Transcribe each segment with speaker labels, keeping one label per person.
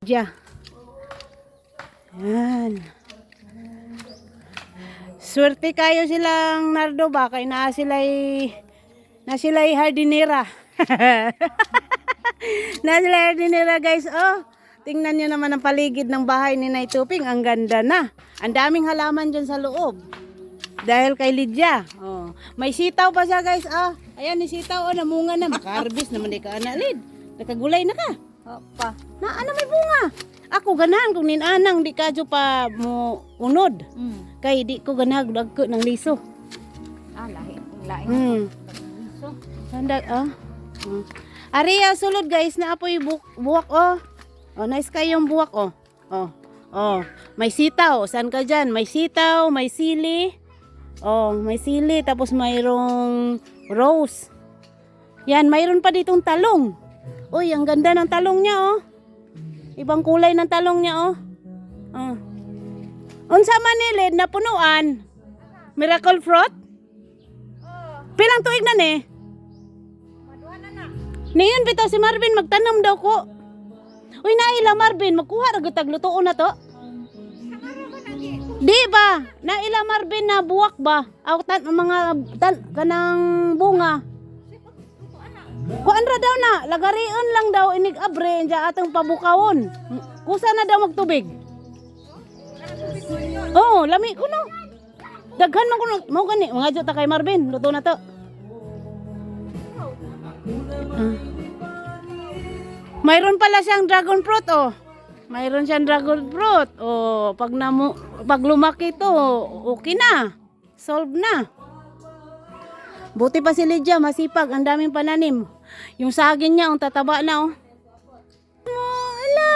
Speaker 1: Diya. Yan. Swerte kayo silang nardo ba kay na sila'y na sila'y hardinera. na sila'y hardinera guys. Oh, tingnan nyo naman ang paligid ng bahay ni Nay Tuping. Ang ganda na. Ang daming halaman dyan sa loob. Dahil kay Lydia. Oh, may sitaw pa siya guys. Ah, ayan ni sitaw oh, namunga na. Makarbis naman di ka na lid. Nakagulay na ka.
Speaker 2: Opa.
Speaker 1: Na ano may bunga? Ako ganahan kung ninanang di kadyo pa mo unod.
Speaker 2: Mm.
Speaker 1: Kay di ko ganahan dagko ng liso.
Speaker 2: Ah, lahi. Lahi.
Speaker 1: Hmm.
Speaker 2: So,
Speaker 1: Handa ah. Hmm. Ariya sulod guys na apoy bu buwak oh. Oh nice kayong buwak oh. Oh. Oh, may sitaw. Saan ka dyan? May sitaw, may sili. Oh, may sili tapos mayroong rose. Yan, mayroon pa ditong talong. Uy, ang ganda ng talong niya oh. Ibang kulay ng talong niya oh. Oh. Unsa manilid na punuan? Miracle fruit? Pilang tuig na ni? Niyon bitaw si Marvin magtanom daw ko. Uy naila Marvin magkuha ra gutag lutuon na to. Di ba? Naila Marvin na buwak ba? Aw tan mga tan kanang bunga. Kuan ra daw na, lagarion lang daw inig abre inja atong pabukawon. Kusa na daw magtubig. Oh, lami ko no. Daghan man kuno mo gani mga jud ta kay Marvin, luto na to. Ah. Mayroon pala siyang dragon fruit oh. Mayroon siyang dragon fruit. Oh, pag namu pag lumaki to, okay na. Solve na. Buti pa si Lydia, masipag, ang daming pananim. Yung saging niya, ang tataba na oh. Hello!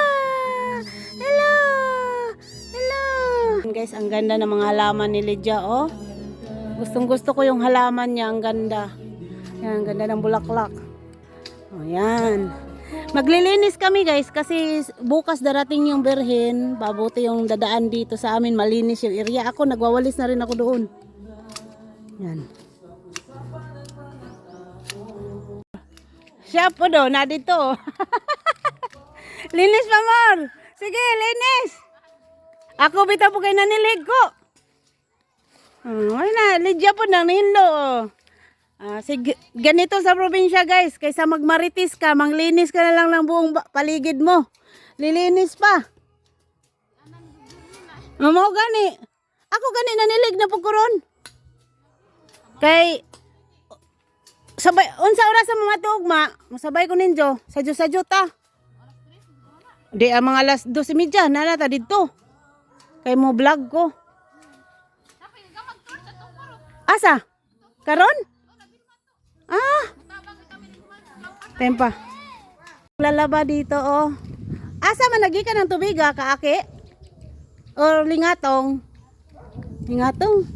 Speaker 1: Hello! Hello! Guys, ang ganda ng mga halaman ni Lydia, oh. Gustong gusto ko yung halaman niya, ang ganda. Yan, ang ganda ng bulaklak. Oh, yan. Maglilinis kami guys kasi bukas darating yung berhen. Pabuti yung dadaan dito sa amin. Malinis yung area. Ako nagwawalis na rin ako doon. Yan. Siya po do, na dito. linis pa more. Sige, linis. Ako bitaw po kayo nanilig ko. Oh, ay na, Lydia po nang hinlo. Oh. Ah, sig- ganito sa probinsya guys, kaysa magmaritis ka, manglinis ka na lang ng buong paligid mo. Lilinis pa. Mamo gani. Ako gani nanilig na pagkuron. Kay sabay unsa oras sa mga tugma, masabay ko ninyo, sadyo sadyo ta. Di ang mga alas 12:30 na nata dito. Kay mo vlog ko. Asa? Karon? Ah. Tempa. Lalaba dito oh. Asa man lagi ka ng tubig ah, kaake? Or lingatong? Lingatong?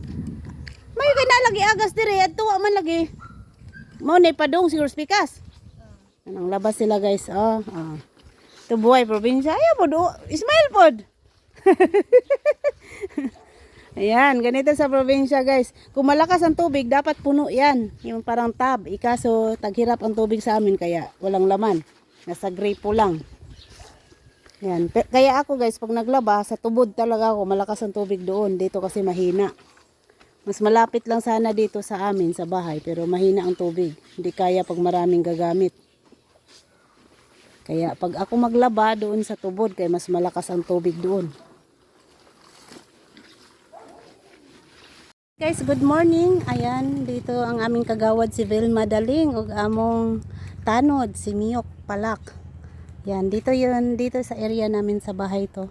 Speaker 1: May kinalagi agas dire at tuwa man lagi. Mo ni padong siguro spikas. Anong labas sila guys oh. oh. Ito buhay probinsya. Ayaw po do. Ismail pod. Ayan, ganito sa probinsya guys. Kung malakas ang tubig, dapat puno yan. Yung parang tab. Ikaso, taghirap ang tubig sa amin kaya walang laman. Nasa gripo lang. Yan. Kaya ako guys, pag naglaba, sa tubod talaga ako, malakas ang tubig doon. Dito kasi mahina. Mas malapit lang sana dito sa amin, sa bahay, pero mahina ang tubig. Hindi kaya pag maraming gagamit. Kaya pag ako maglaba doon sa tubod, kaya mas malakas ang tubig doon. Guys, good morning. Ayan, dito ang aming kagawad si Vilma Daling ug among tanod si Miyok Palak. Yan, dito 'yun, dito sa area namin sa bahay to.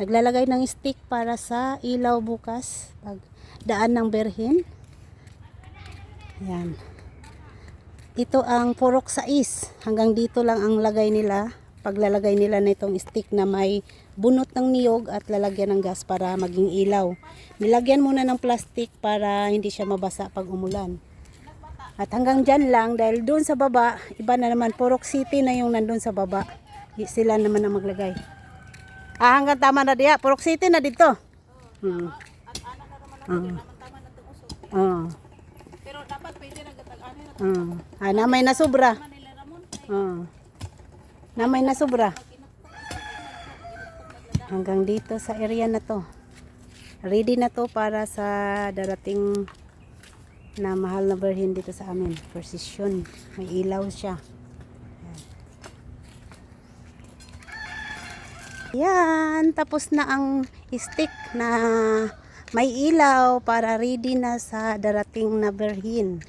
Speaker 1: Naglalagay ng stick para sa ilaw bukas pag daan ng berhin. Yan. Ito ang purok sais. Hanggang dito lang ang lagay nila. Paglalagay nila na itong stick na may bunot ng niyog at lalagyan ng gas para maging ilaw. Nilagyan muna ng plastic para hindi siya mabasa pag umulan. At hanggang dyan lang dahil doon sa baba, iba na naman, Purok City na yung nandun sa baba. Sila naman ang maglagay. Ah, hanggang tama na diya. Purok City na dito. Hmm. Ah. Ah.
Speaker 2: pero dapat pwede na gatag-ani na
Speaker 1: Ah, ah, na may nasobra. Ah. Na may nasobra. hanggang dito sa area na to. Ready na to para sa darating na mahal na berhin dito sa amin. Precision. May ilaw siya. Yan, tapos na ang stick na may ilaw para ready na sa darating na berhin.